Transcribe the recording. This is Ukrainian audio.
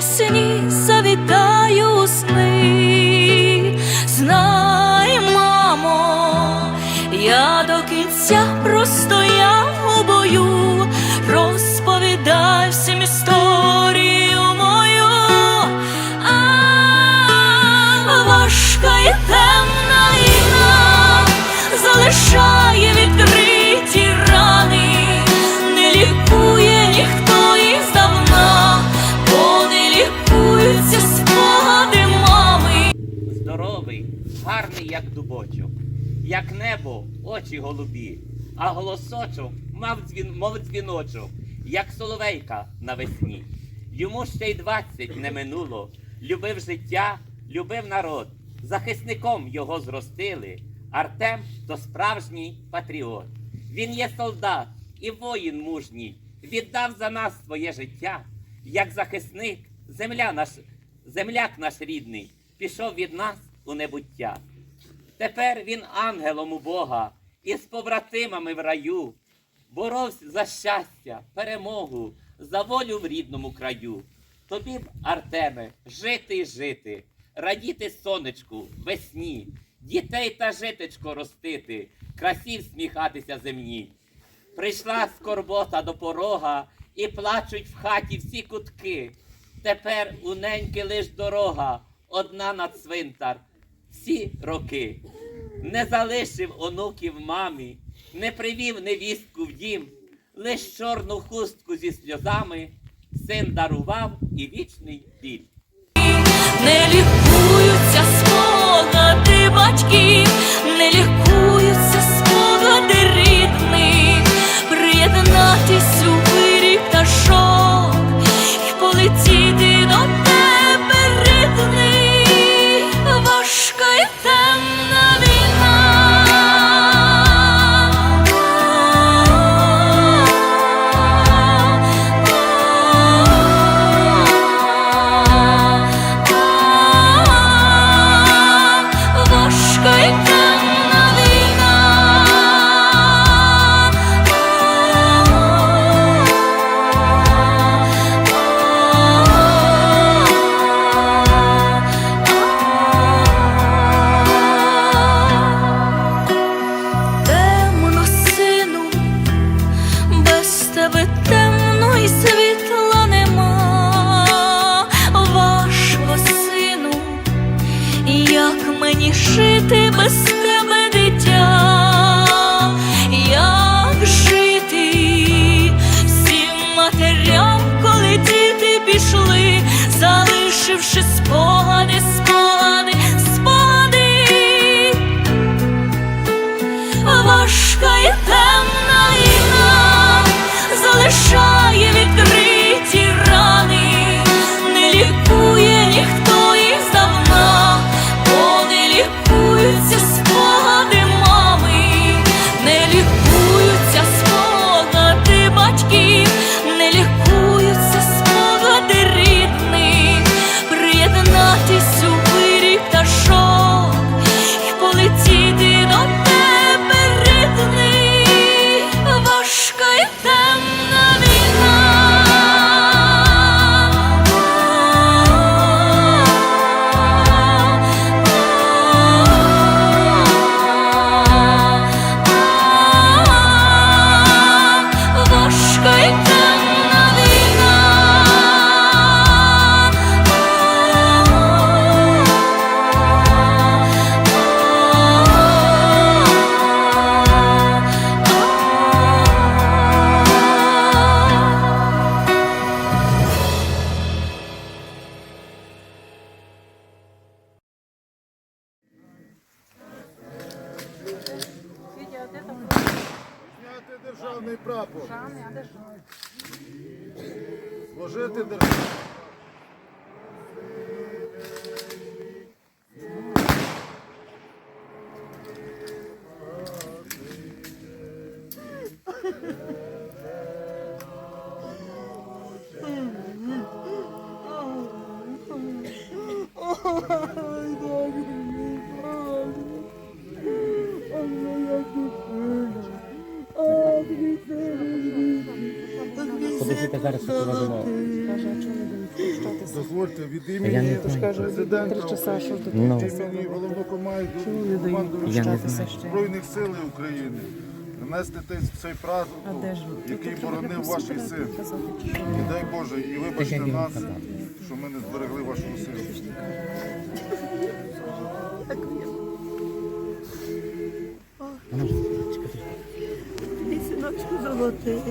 seni seviyorum. Як небо, очі голубі, а голосочок мав дзвін, мов дзвіночок, як соловейка навесні. Йому ще й двадцять не минуло, любив життя, любив народ, захисником його зростили. Артем то справжній патріот. Він є солдат і воїн мужній, віддав за нас своє життя, як захисник, земля наш, земляк наш рідний, пішов від нас у небуття. Тепер він ангелом у Бога і з побратимами в раю, боровся за щастя, перемогу, за волю в рідному краю. Тобі б, Артеме, жити й жити, радіти сонечку, весні, дітей та житечко ростити, красі всміхатися земні. Прийшла скорбота до порога, і плачуть в хаті всі кутки. Тепер у неньки лиш дорога, одна на цвинтар, всі роки. Не залишив онуків мамі, не привів невістку в дім, лиш чорну хустку зі сльозами син дарував і вічний біль. Залишивши спогади, спогади, спогади. Важка і темна війна залишає Зняти державний прапор. Служити державі. Подивіться зараз, що вона думала. Каже, а чого не будуть? Дозвольте від Я імені знаю. президента Три часа, що України, Ну. від імені головнокомандуючого не дають командуючого Я не знаю. Збройних сил України. Нанести цей праздник, де ж ви? який боронив ваші син. І дай Боже, і вибачте нас, що ми не зберегли вашого сина. Мій синочку золотий.